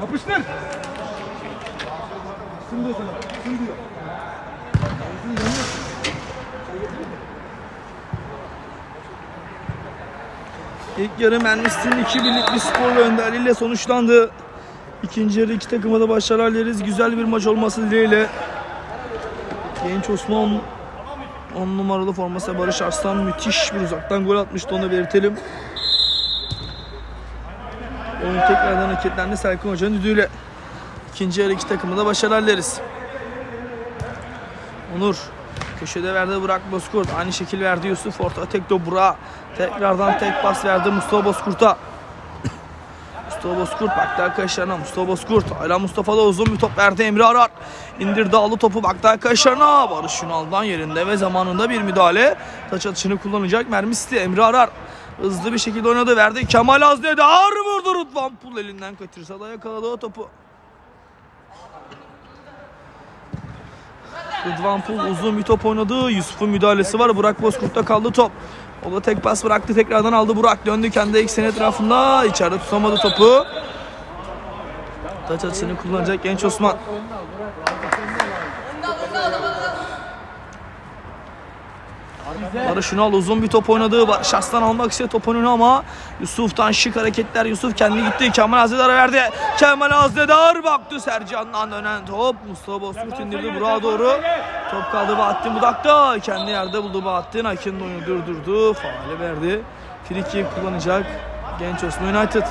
Yapıştır. Diyor sana. Diyor. İlk yarı Menlis'in iki birlik bir skor önderliğiyle sonuçlandı. İkinci yarı iki takıma da başarılar dileriz. Güzel bir maç olması dileğiyle. Genç Osman 10 numaralı forması Barış Arslan müthiş bir uzaktan gol atmıştı onu belirtelim. Oyun tekrardan hareketlendi Serkan Hoca'nın düdüğüyle. İkinci yarı iki takıma da başarılar dileriz. Onur köşede verdi Burak Bozkurt. Aynı şekil verdi Yusuf orta tek de Burak. Tekrardan tek pas verdi Mustafa Bozkurt'a. Mustafa Bozkurt baktı arkadaşlarına. Mustafa Bozkurt. Hala Mustafa da uzun bir top verdi Emre Arar. İndirdi aldı topu baktı arkadaşlarına. Barış Yunal'dan yerinde ve zamanında bir müdahale. Taç atışını kullanacak mermisi Emre Arar. Hızlı bir şekilde oynadı verdi. Kemal Azde de ağır vurdu Rıdvan Pul elinden kaçırsa da yakaladı o topu. Rıdvan Pul uzun bir top oynadı. Yusuf'un müdahalesi var. Burak Bozkurt'ta kaldı top. O da tek pas bıraktı. Tekrardan aldı Burak. Döndü kendi ekseni etrafında. İçeride tutamadı topu. Taç açısını kullanacak genç Osman. Barış Ünal uzun bir top oynadı. Barış Aslan almak istedi top önüne ama Yusuf'tan şık hareketler. Yusuf kendi gitti. Kemal Azdedar'a verdi. Kemal Azdedar baktı Sercan'dan dönen top. Mustafa Bozkurt indirdi Burak'a doğru. Top kaldı Bahattin Budak'ta. Kendi yerde buldu Bahattin. Hakemin oyunu durdurdu. Faali verdi. Friki kullanacak. Genç Osman United.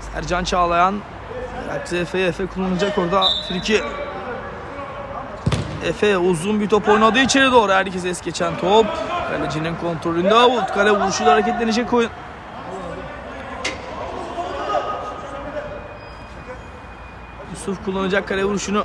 Sercan Çağlayan. Efe, Efe kullanacak orada. Friki. Efe uzun bir top oynadı içeri doğru. Herkes es geçen top. Kalecinin kontrolünde Avut. Kale vuruşuyla hareketlenecek oyun. Yusuf kullanacak kale vuruşunu.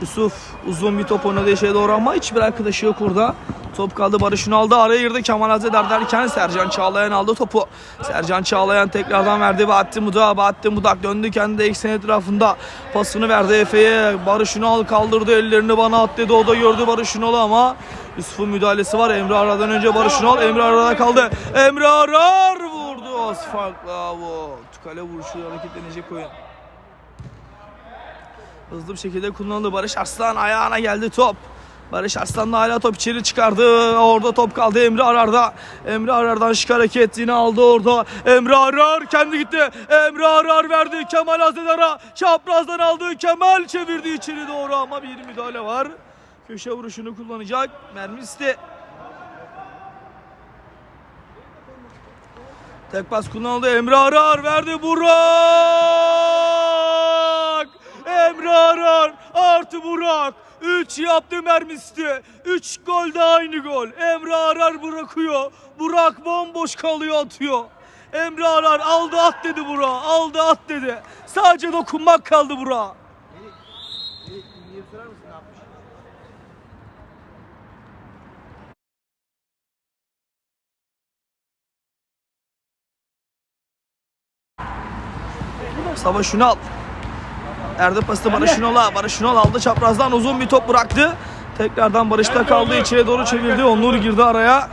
Yusuf uzun bir top oynadı içeri doğru ama hiçbir arkadaşı yok orada. Top kaldı Barış'ın aldı. Araya girdi Kemal Azedar derken Sercan Çağlayan aldı topu. Sercan Çağlayan tekrardan verdi Bahattin Budak. Bahattin Budak döndü kendi eksen etrafında. Pasını verdi Efe'ye. Barış Ünal kaldırdı ellerini bana at dedi. O da gördü Barış Ünal'ı ama Yusuf'un müdahalesi var. Emre Arar'dan önce Barış Ünal. Emre Arar'da kaldı. Emre Arar vurdu. Az farklı avut. Kale vuruşu hareketlenecek oyun. Hızlı bir şekilde kullanıldı. Barış Arslan ayağına geldi top. Barış Arslan da hala top içeri çıkardı. Orada top kaldı Emre Arar'da. Emre Arar'dan şık hareket yine aldı orada. Emre Arar kendi gitti. Emre Arar verdi Kemal Azedar'a. Çaprazdan aldı. Kemal çevirdi içeri doğru ama bir müdahale var. Köşe vuruşunu kullanacak. Mermi iste. Tek pas kullanıldı. Emre Arar verdi. Burak! Emre Arar artı Burak. 3 yaptı mermisi. 3 gol de aynı gol. Emre Arar bırakıyor. Burak bomboş kalıyor atıyor. Emre Arar aldı at dedi Burak. Aldı at dedi. Sadece dokunmak kaldı Burak. Savaş Ünal. Erdi pası Barış Ünal'a. Barış Ünal aldı çaprazdan uzun bir top bıraktı. Tekrardan Barış'ta kaldı içeri doğru çevirdi. Onur girdi araya.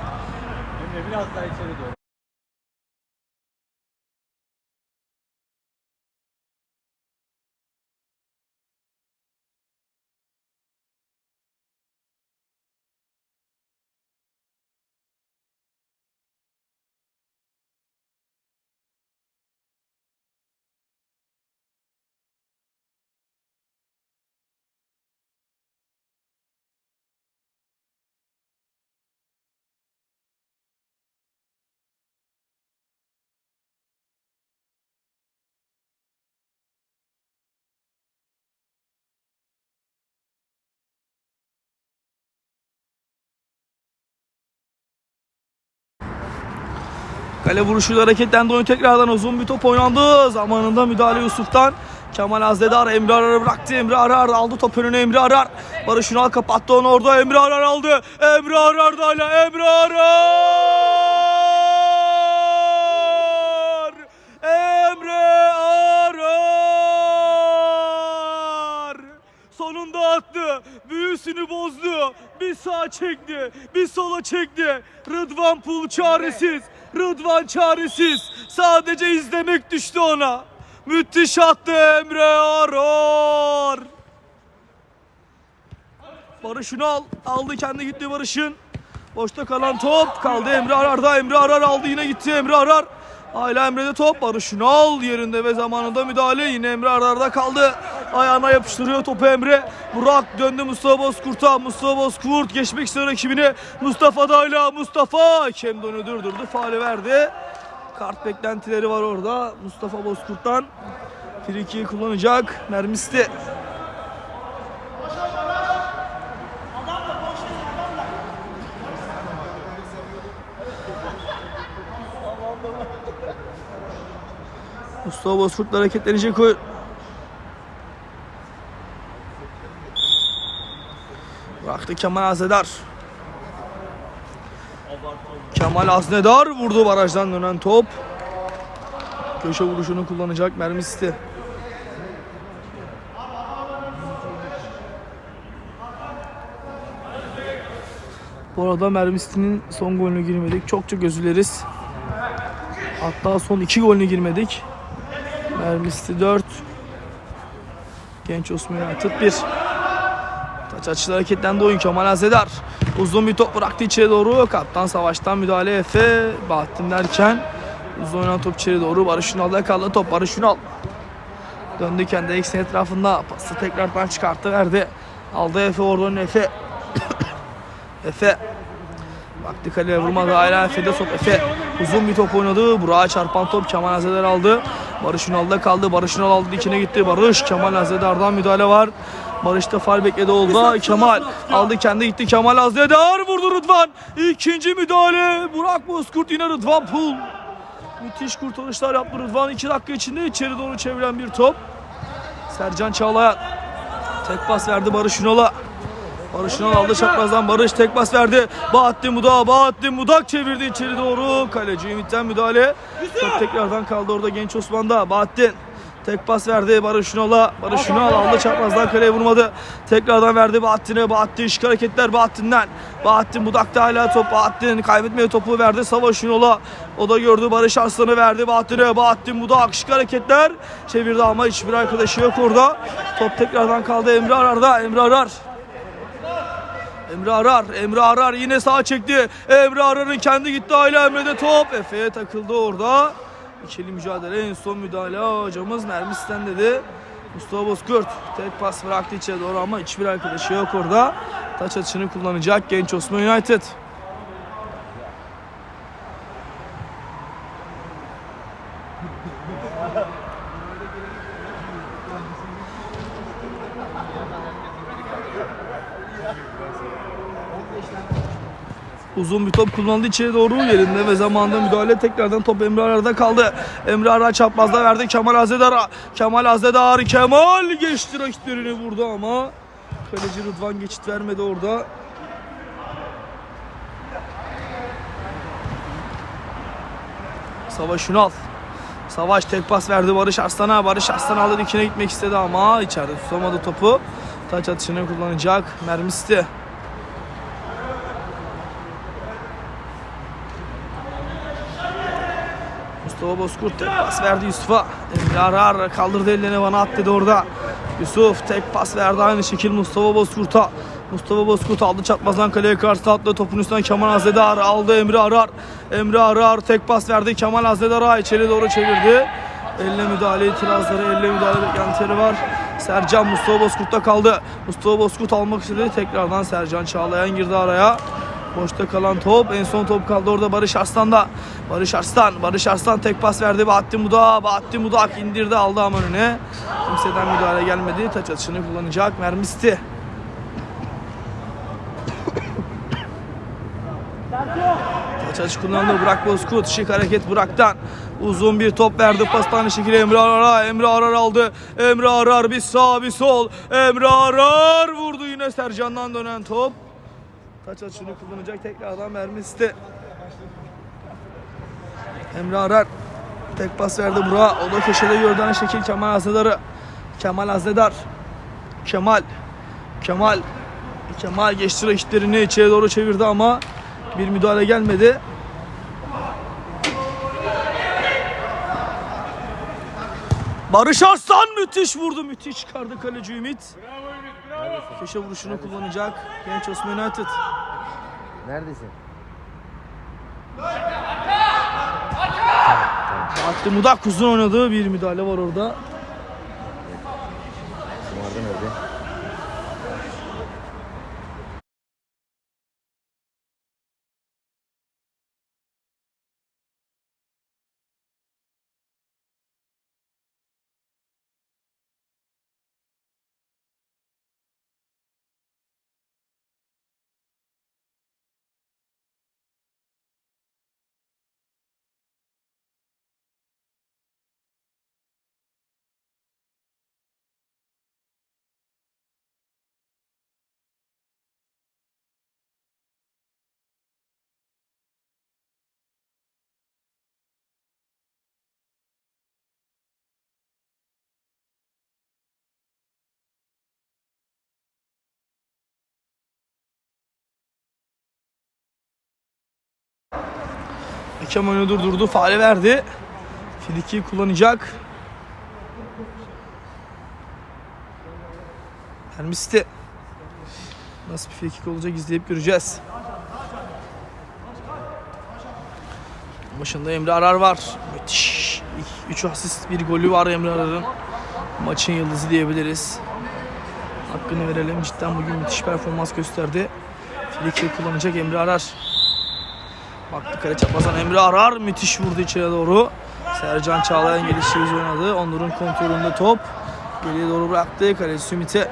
Kale vuruşuyla hareketlendi oyun tekrardan uzun bir top oynandı. Zamanında müdahale Yusuf'tan. Kemal Azdedar Emre Arar'ı bıraktı. Emre Arar aldı top önüne Emre Arar. Barış Ünal kapattı onu orada. Emre Arar aldı. Emre Arar da hala Emre Arar. Emre Arar. Sonunda attı. Büyüsünü bozdu. Bir sağa çekti. Bir sola çekti. Rıdvan Pul çaresiz. Rıdvan çaresiz. Sadece izlemek düştü ona. Müthiş attı Emre Arar. Barış Ünal aldı kendi gitti Barış'ın. Boşta kalan top kaldı Emre Arar'da. Emre Arar aldı yine gitti Emre Arar. Hala Emre'de top. Barış Ünal yerinde ve zamanında müdahale. Yine Emre Arar'da kaldı. Ayağına yapıştırıyor topu Emre. Burak döndü Mustafa Bozkurt'a. Mustafa Bozkurt geçmek istiyor rakibine. Mustafa Dayla. Mustafa. Hakem onu durdurdu. Faali verdi. Kart beklentileri var orada. Mustafa Bozkurt'tan. Frikiyi kullanacak. Mermisti. Mustafa Bozkurt'la hareketlenecek. Bıraktı Kemal Azdedar. Kemal Azdedar vurdu barajdan dönen top. Köşe vuruşunu kullanacak mermisi. Bu arada Mermisli'nin son golünü girmedik. Çok çok özür dileriz. Hatta son iki golünü girmedik. Mermisi 4. Genç Osman United 1. Taç açılı hareketlendi oyun Kemal Azedar. Uzun bir top bıraktı içeri doğru. Kaptan savaştan müdahale Efe. Bahattin derken uzun oynanan top içeri doğru. Barış Ünal'da kaldı top. Barış Ünal. Döndü kendi eksen etrafında. Pası tekrardan çıkarttı verdi. Aldı Efe oradan Efe. Efe. Baktı kaleye vurmadı. Hala Efe'de top. Efe uzun bir top oynadı. Burak'a çarpan top Kemal Azedar aldı. Barış Ünal'da kaldı. Barış Ünal aldı dikine gitti. Barış Kemal Azedar'dan müdahale var. Barış'ta faal bekledi oldu. Kemal aldı kendi gitti. Kemal Azdedar vurdu Rıdvan. İkinci müdahale. Burak Bozkurt yine Rıdvan Pul. Müthiş kurtarışlar yaptı Rıdvan. 2 dakika içinde içeri doğru çeviren bir top. Sercan Çağlayan tek pas verdi Barış Ünal'a. Barış Ünal aldı çaprazdan Barış tek pas verdi. Bahattin Budak, Bahattin Budak çevirdi içeri doğru. Kaleci Ümit'ten müdahale. Top tekrardan kaldı orada genç Osman'da. Bahattin tek pas verdi Barış Ünal'a. Barış Ünal aldı çaprazdan kaleye vurmadı. Tekrardan verdi Bahattin'e. Bahattin şık hareketler Bahattin'den. Bahattin Budak'ta hala top. Bahattin kaybetmeye topu verdi Savaş Ünal'a. O da gördü Barış Arslan'ı verdi Bahattin'e. Bahattin Budak şık hareketler. Çevirdi ama hiçbir arkadaşı yok orada. Top tekrardan kaldı Emre Arar'da. Emre Arar. Emre Arar, Emre Arar yine sağa çekti. Emre Arar'ın kendi gitti hala Emre'de top. Efe'ye takıldı orada. İkili mücadele en son müdahale hocamız mermisten dedi. Mustafa Bozkurt tek pas bıraktı içeri doğru ama hiçbir arkadaşı yok orada. Taç açını kullanacak Genç Osman United. Uzun bir top kullandı içeri doğru yerinde ve zamanında müdahale tekrardan top Emre Arar'da kaldı. Emre Arar çaprazda verdi Kemal Azedar'a. Kemal Azedar Kemal geçti rakiplerini vurdu ama kaleci Rıdvan geçit vermedi orada. Savaş Ünal. Savaş tek pas verdi Barış Arslan'a. Barış Arslan aldı dikine gitmek istedi ama içeride tutamadı topu. Taç atışını kullanacak. Mermisti. Mustafa Bozkurt tek pas verdi Yusuf'a. Emre Arar kaldırdı ellerini bana at dedi orada. Yusuf tek pas verdi aynı şekil Mustafa Bozkurt'a. Mustafa Bozkurt aldı çatmazdan kaleye karşı attı topun üstünden Kemal Azdedar aldı Emre Arar. Emre Arar tek pas verdi Kemal Azdedar'a içeri doğru çevirdi. Elle müdahale itirazları, elle müdahale beklentileri var. Sercan Mustafa Bozkurt'ta kaldı. Mustafa Bozkurt almak istedi. Tekrardan Sercan Çağlayan girdi araya. Boşta kalan top. En son top kaldı orada Barış Arslan'da. Barış Arslan. Barış Arslan tek pas verdi. Bahattin Budak. Bahattin Budak indirdi aldı ama önüne. Kimseden müdahale gelmedi. Taç atışını kullanacak. Mermisti. Taç atış kullandı. Burak Bozkurt. Şık hareket Burak'tan. Uzun bir top verdi. Pastan aynı şekilde Emre Arar'a. Emre Arar aldı. Emre Arar bir sağ bir sol. Emre Arar vurdu yine Sercan'dan dönen top. Taç atışını kullanacak tekrardan mermisi. Emre Arar tek pas verdi Burak'a. O da köşede gördü aynı şekil Kemal Azdedar'ı. Kemal Azdedar. Kemal. Kemal. Kemal geçti rakiplerini içeri doğru çevirdi ama bir müdahale gelmedi. Barış Arslan müthiş vurdu. Müthiş çıkardı kaleci Ümit. Köşe vuruşunu kullanacak. Genç Osman United. Neredesin? Bahattin Mudak uzun oynadığı bir müdahale var orada. Hakem oyunu durdurdu. Faale verdi. Friki kullanacak. Hermisti. Nasıl bir frikik olacak izleyip göreceğiz. Başında Emre Arar var. Müthiş. 3 asist bir golü var Emre Arar'ın. Maçın yıldızı diyebiliriz. Hakkını verelim. Cidden bugün müthiş performans gösterdi. Friki kullanacak Emre Arar. Baktı kale çaprazdan Emre Arar müthiş vurdu içeri doğru. Sercan Çağlayan gelişi oynadı. Onur'un kontrolünde top. Geriye doğru bıraktı. Kaleci Ümit'e.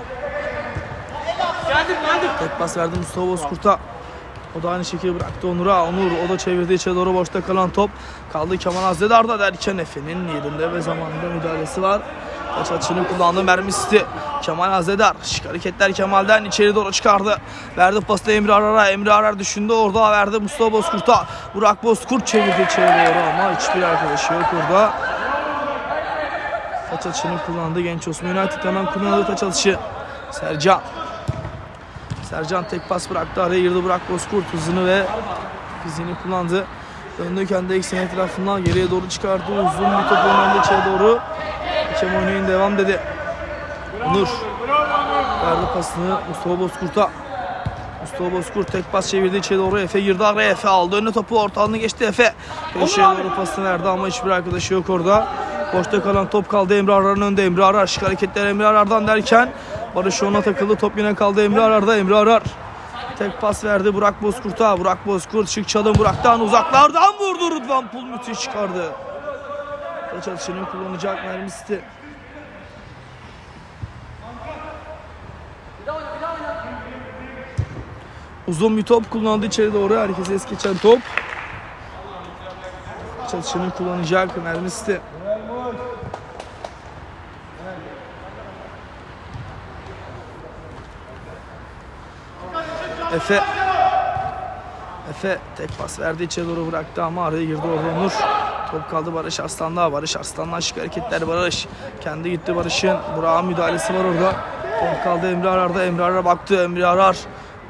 Tek pas verdi Mustafa Bozkurt'a. O da aynı şekilde bıraktı Onur'a. Onur o da çevirdi içeri doğru boşta kalan top. Kaldı Kemal Azdedar'da derken Efe'nin yerinde ve zamanında müdahalesi var. Taç açını kullandı mermisi. Kemal Azedar. Şık hareketler Kemal'den içeri doğru çıkardı. Verdi pası Emre Arar'a. Emre Arar düşündü orada verdi Mustafa Bozkurt'a. Burak Bozkurt çevirdi içeri doğru ama hiçbir arkadaşı yok orada. Taç açını kullandı genç Osman United hemen kullandı taç atışı. Sercan. Sercan tek pas bıraktı. Araya girdi Burak Bozkurt hızını ve fiziğini kullandı. Döndü kendi ekseni etrafından geriye doğru çıkardı. Uzun bir top önünde içeri doğru. Hakem oynayın devam dedi. Onur. Verdi pasını Mustafa Bozkurt'a. Mustafa Bozkurt tek pas çevirdi içeri doğru. Efe girdi araya. Efe aldı önüne topu ortalığını geçti Efe. Köşeye doğru pasını verdi ama hiçbir arkadaşı yok orada. Boşta kalan top kaldı Emre Arar'ın önünde. Emre Arar şık hareketler Emre Arar'dan derken Barış ona takıldı. Top yine kaldı Emre Arar'da. Emre Arar tek pas verdi Burak Bozkurt'a. Burak Bozkurt şık çalım Burak'tan uzaklardan vurdu. Rıdvan Pul müthiş çıkardı. Taç atışını kullanacak mermisi. Uzun bir top kullandı içeri doğru. Herkese es geçen top. Çatışını kullanacak mermisi. Efe Efe tek pas verdi içeri doğru bıraktı ama araya girdi orada Onur. Top kaldı Barış Arslan'da. Barış Arslan'dan şık hareketler Barış. Kendi gitti Barış'ın. Burak'ın müdahalesi var orada. Top kaldı Emre Arar'da. Emre Arar baktı. Emre Arar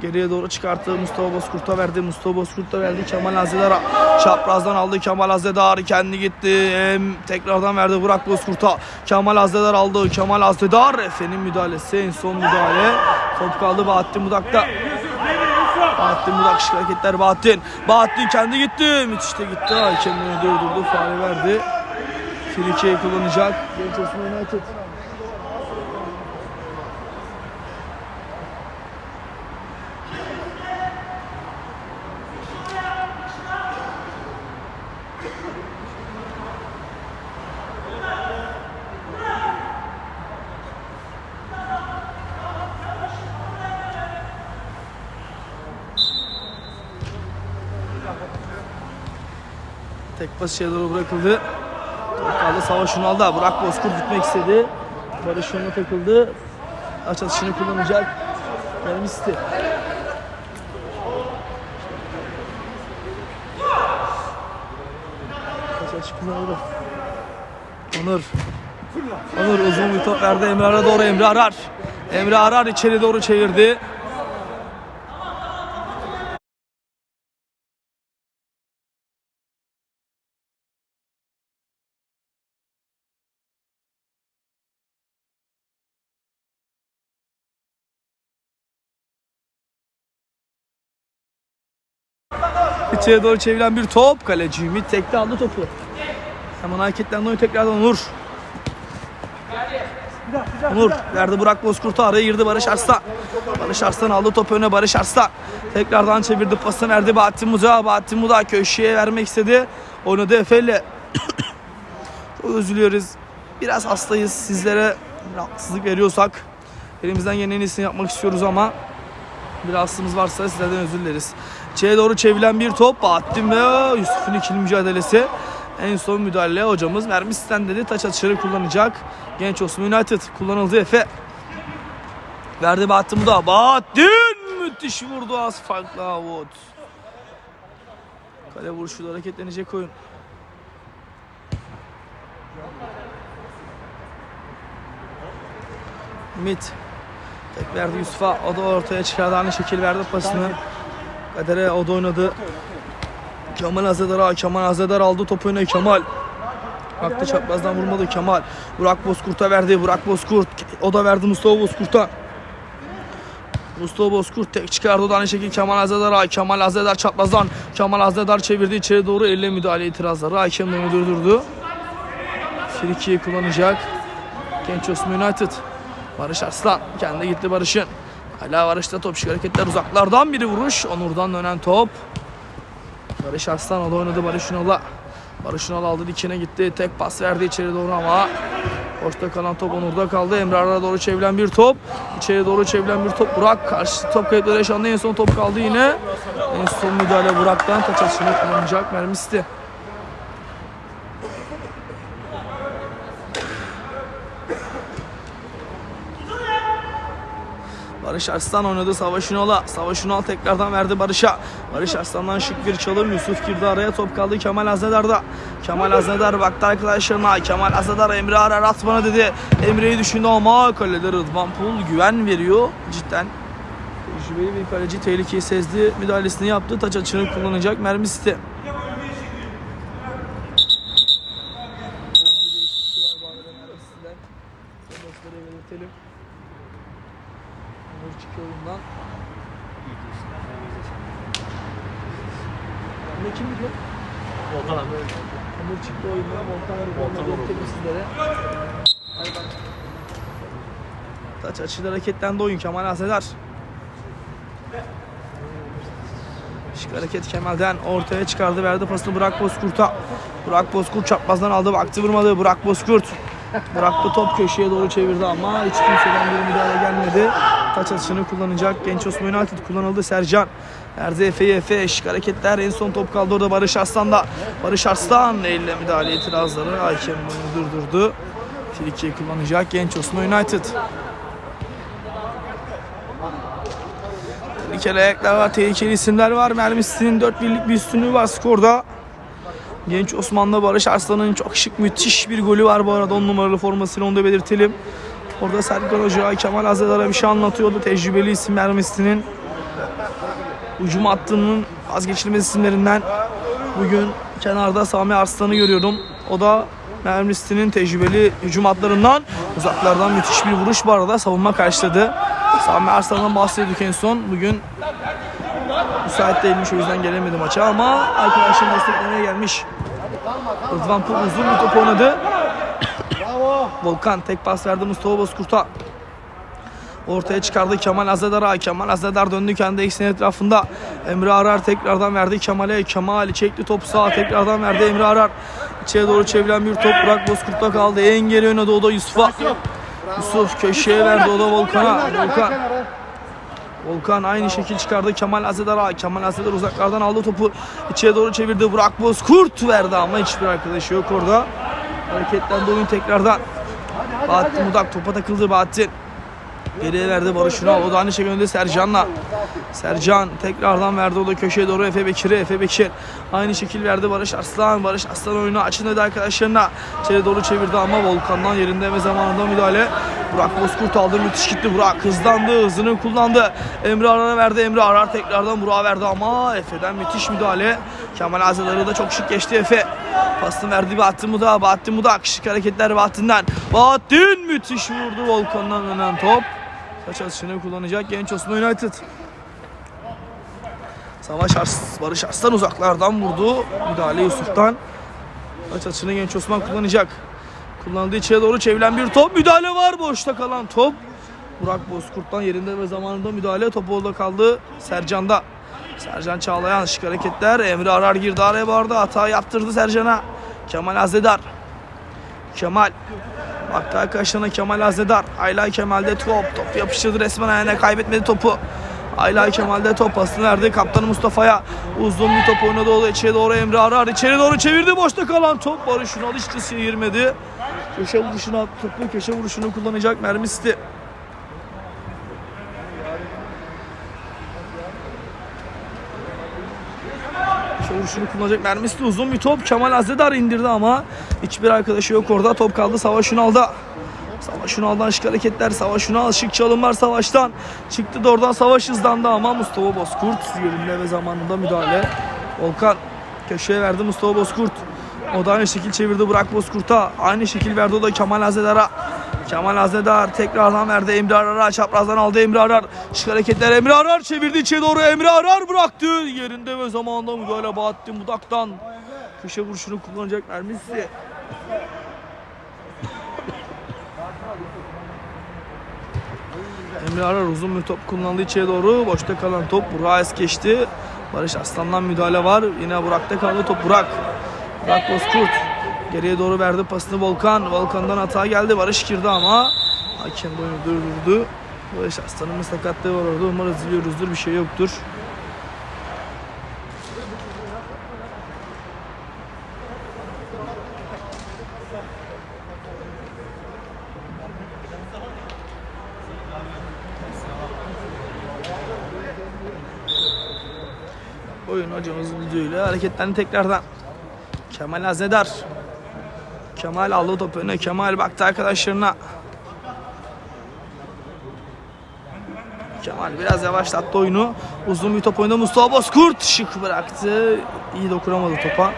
geriye doğru çıkarttı. Mustafa Bozkurt'a verdi. Mustafa Bozkurt'a verdi. Kemal Azdedar'a. Çaprazdan aldı Kemal Azdedar. Kendi gitti. Hem tekrardan verdi Burak Bozkurt'a. Kemal Azdedar aldı. Kemal Azdedar. Efe'nin müdahalesi. En son müdahale. Top kaldı Bahattin Budak'ta. Bahattin Budak şık hareketler Bahattin. Bahattin kendi gitti. Müthiş de gitti. Hakem onu durdurdu. Faale verdi. Frikeyi kullanacak. Genç United. Tek pas içeri doğru bırakıldı. Top kaldı Savaş Ünal'da. Burak Bozkurt gitmek istedi. Barış ona takıldı. Aç atışını kullanacak. Mermisti. Aç atış kullanıldı. Onur. Onur uzun bir top verdi Emre Arar'a doğru Emre Arar. Emre Arar içeri doğru çevirdi. İçeri doğru çevrilen bir top. Kaleci Ümit tekte aldı topu. Hemen hareketlendi oyun tekrardan Onur. Onur verdi Burak Bozkurt'a araya girdi Barış Arslan. Barış Arslan aldı topu öne Barış Arslan. Tekrardan çevirdi pasını verdi Bahattin Muda. Bahattin Muda köşeye vermek istedi. Oynadı Efe'yle. Çok özür diliyoruz. Biraz hastayız. Sizlere rahatsızlık veriyorsak elimizden gelen en iyisini yapmak istiyoruz ama bir rahatsızlığımız varsa sizlerden özür dileriz. İçeri doğru çevrilen bir top. Bahattin ve Yusuf'un ikili mücadelesi. En son müdahale hocamız mermi dedi. Taç atışları kullanacak. Genç Osman United kullanıldı Efe. Verdi Bahattin bu da. Bahattin müthiş vurdu az farklı avut. Kale vuruşuyla hareketlenecek oyun. Ümit. Tek verdi Yusuf'a. O da ortaya çıkardı. Aynı şekil verdi pasını. Kader'e o da oynadı. Kemal Azedar'a. Kemal Azedar aldı topu öne Kemal. Baktı çaprazdan vurmadı Kemal. Burak Bozkurt'a verdi. Burak Bozkurt. O da verdi Mustafa Bozkurt'a. Mustafa Bozkurt tek çıkardı. O da aynı şekilde Kemal Azedar'a. Kemal Azedar çaprazdan. Kemal Azedar çevirdi içeri doğru. Elle müdahale itirazları. Hakem de durdurdu. Frikiyi kullanacak. Genç Osman United. Barış Arslan. Kendi gitti Barış'ın. Hala Barış'ta top çıkıyor. Hareketler uzaklardan biri vuruş. Onur'dan dönen top. Barış Arslan da oynadı Barış Ünal'a. Barış Ünal aldı dikine gitti. Tek pas verdi içeri doğru ama boşta kalan top Onur'da kaldı. Emrah'a doğru çevrilen bir top. İçeri doğru çevrilen bir top. Burak karşı top kayıpları yaşandı. En son top kaldı yine. En son müdahale Burak'tan taç atışını kullanacak mermisti. Barış Arslan oynadı Savaş Ünal'a. Savaş Ünal tekrardan verdi Barış'a. Barış Arslan'dan şık bir çalım. Yusuf girdi araya top kaldı Kemal Aznedar'da. Kemal Aznedar baktı arkadaşlarına. Kemal Aznedar Emre Arar at bana dedi. Emre'yi düşündü ama kalede Rıdvan Pul güven veriyor. Cidden tecrübeli bir kaleci tehlikeyi sezdi. Müdahalesini yaptı. Taç açığını kullanacak mermisi. Onur çıkıyor oyundan. Ne kim biliyor? Volkan abi. Onur çıktı oyundan. Volkan Volkan Volkan sizlere. Taç açılı hareketlendi oyun Kemal Asedar. Şık hareket Kemal'den ortaya çıkardı verdi pasını Burak Bozkurt'a. Burak Bozkurt çaprazdan aldı baktı vurmadı Burak Bozkurt. Bıraktı top köşeye doğru çevirdi ama hiç kimseden bir müdahale gelmedi. Taç atışını kullanacak. Genç Osman United kullanıldı Sercan. Erze Efe'ye Efe şık hareketler. En son top kaldı orada Barış Arslan'da. Barış Arslan elle müdahale itirazları. Hakem bunu durdurdu. Frikiyi kullanacak Genç Osman United. Tehlikeli ayaklar var, tehlikeli isimler var. Mermisinin 4 birlik bir üstünlüğü var skorda. Genç Osmanlı Barış Arslan'ın çok şık müthiş bir golü var bu arada 10 numaralı formasıyla onu da belirtelim. Orada Serkan Hoca Kemal Azedar'a bir şey anlatıyordu. Tecrübeli isim mermisinin hücum hattının vazgeçilmez isimlerinden bugün kenarda Sami Arslan'ı görüyorum. O da mermisinin tecrübeli hücum hatlarından uzaklardan müthiş bir vuruş bu arada savunma karşıladı. Sami Arslan'dan bahsediyorduk en son. Bugün müsait değilmiş o yüzden gelemedi maça ama arkadaşım desteklemeye gelmiş. Rıdvan Pul uzun bir top oynadı. Volkan tek pas verdi Mustafa Bozkurt'a. Ortaya çıkardı Kemal Azedar'a. Kemal Azedar döndü kendi ekseni etrafında. Emre Arar tekrardan verdi Kemal'e. Kemal çekti top sağa tekrardan verdi Emre Arar. İçeri doğru çevrilen bir top Burak Bozkurt'ta kaldı. En geri o da Yusuf'a. Yusuf köşeye verdi o da Volkan'a. Volkan. Volkan aynı şekil çıkardı Kemal Azedar'a. Kemal Azedar uzaklardan aldı topu. içeri doğru çevirdi. Burak Bozkurt verdi ama hiçbir arkadaşı yok orada. Hareketlendi oyun tekrardan. Bahattin Mudak topa takıldı Bahattin. Geriye verdi Barış Ünal. O da aynı şekilde Sercan'la. Sercan tekrardan verdi o da köşeye doğru Efe Bekir'e. Efe Bekir aynı şekil verdi Barış Arslan. Barış Arslan oyunu açın dedi arkadaşlarına. İçeri doğru çevirdi ama Volkan'dan yerinde ve zamanında müdahale. Burak Bozkurt aldı müthiş gitti Burak. Hızlandı hızını kullandı. Emre Arar'a verdi. Emre Arar tekrardan Burak'a verdi ama Efe'den müthiş müdahale. Kemal Azedar'ı da çok şık geçti Efe. Pasını verdi Bahattin Muda. Bahattin Muda şık hareketler Bahattin'den. Bahattin müthiş vurdu Volkan'dan dönen top. Taç atışını kullanacak Genç Osman United. Savaş Ars, Barış Arslan uzaklardan vurdu. Müdahale Yusuf'tan. Maç açısını Genç Osman kullanacak. Kullandığı içeri doğru çevrilen bir top. Müdahale var. Boşta kalan top. Burak Bozkurt'tan yerinde ve zamanında müdahale. Topu orada kaldı. Sercan'da. Sercan Çağlayan şık hareketler. Emre Arar girdi araya vardı. Hata yaptırdı Sercan'a. Kemal Azedar. Kemal. Baktı arkadaşlarına Kemal Azedar. Ayla Kemal'de top. Top yapıştırdı resmen ayağına kaybetmedi topu. Ayla Kemal'de top pasını verdi. Kaptanı Mustafa'ya uzun bir top oynadı. O da içeri doğru Emre Arar. içeri doğru çevirdi. Boşta kalan top. Barış Ünal hiç de sıyırmadı. Köşe vuruşunu attı topu. Köşe vuruşunu kullanacak mermisi. Vuruşunu kullanacak mermisi uzun bir top. Kemal Azedar indirdi ama hiçbir arkadaşı yok orada. Top kaldı Savaş Ünal'da. Savaş Ünal'dan şık hareketler. Savaş Ünal şık çalımlar Savaş'tan. Çıktı da oradan Savaş hızlandı ama Mustafa Bozkurt yerinde ve zamanında müdahale. Volkan köşeye verdi Mustafa Bozkurt. O da aynı şekil çevirdi Burak Bozkurt'a. Aynı şekil verdi o da Kemal Azedar'a. Kemal Azedar tekrardan verdi Emre Arar'a. Çaprazdan aldı Emre Arar. Şık hareketler Emre Arar çevirdi içe doğru Emre Arar bıraktı. Yerinde ve zamanında müdahale Bahattin Budak'tan. Köşe vuruşunu kullanacak mermisi. Emre Arar uzun bir top kullandı içeri doğru. Boşta kalan top Burak'a es geçti. Barış Aslan'dan müdahale var. Yine Burak'ta kaldı top Burak. Burak Bozkurt. Geriye doğru verdi pasını Volkan. Volkan'dan hata geldi. Barış girdi ama hakem de oyunu durdurdu. Barış Aslan'ın sakatlığı var orada. Umarız üzülüyoruzdur. Bir şey yoktur. Oyun hocamız videoyla hareketlerini tekrardan. Kemal Azedar. Kemal aldı topu önüne. Kemal baktı arkadaşlarına. Kemal biraz yavaşlattı oyunu. Uzun bir top oynadı. Mustafa Bozkurt şık bıraktı. İyi dokunamadı topa.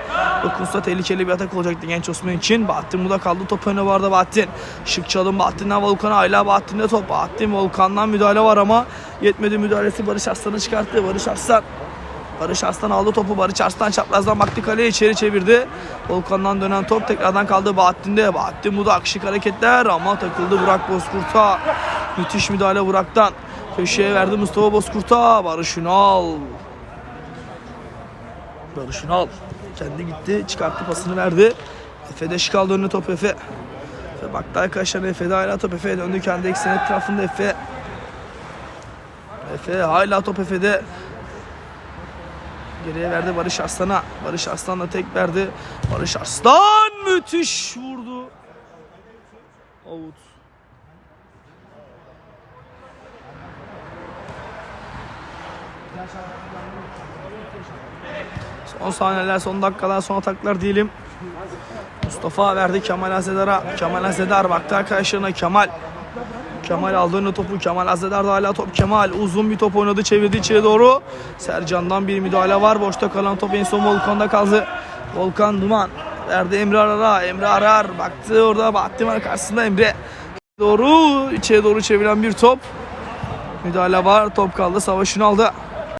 Dokunsa tehlikeli bir atak olacaktı genç Osman için. Bahattin burada kaldı. Top önüne vardı Bahattin. Şık çalım Bahattin'den Volkan'a. Ayla Bahattin'de top. Bahattin Volkan'dan müdahale var ama yetmedi müdahalesi Barış Arslan'ı çıkarttı. Barış Arslan Barış Arslan aldı topu. Barış Arslan çaprazdan baktı kaleye içeri çevirdi. Volkan'dan dönen top tekrardan kaldı Bahattin'de. Bahattin bu da akışık hareketler ama takıldı Burak Bozkurt'a. Müthiş müdahale Burak'tan. Köşeye verdi Mustafa Bozkurt'a. Barış Ünal. Barış Ünal. Kendi gitti çıkarttı pasını verdi. Efe'de şık aldı önüne top Efe. Efe baktı arkadaşlar Efe'de hala top Efe'ye döndü kendi ekseni etrafında Efe. Efe hala top Efe'de. Geriye verdi Barış Arslan'a. Barış Arslan da tek verdi. Barış Arslan müthiş vurdu. Out. Son saniyeler, son dakikalar, son ataklar diyelim. Mustafa verdi Kemal Azedar'a. Kemal Azedar baktı arkadaşlarına Kemal. Kemal aldı önüne topu. Kemal Azedar da hala top. Kemal uzun bir top oynadı. Çevirdi içeri doğru. Sercan'dan bir müdahale var. Boşta kalan top en son Volkan'da kaldı. Volkan Duman. Verdi Emre Arar'a. Emre Arar. Baktı orada. Bahattin var karşısında Emre. Doğru. içeri doğru çeviren bir top. Müdahale var. Top kaldı. Savaşını aldı.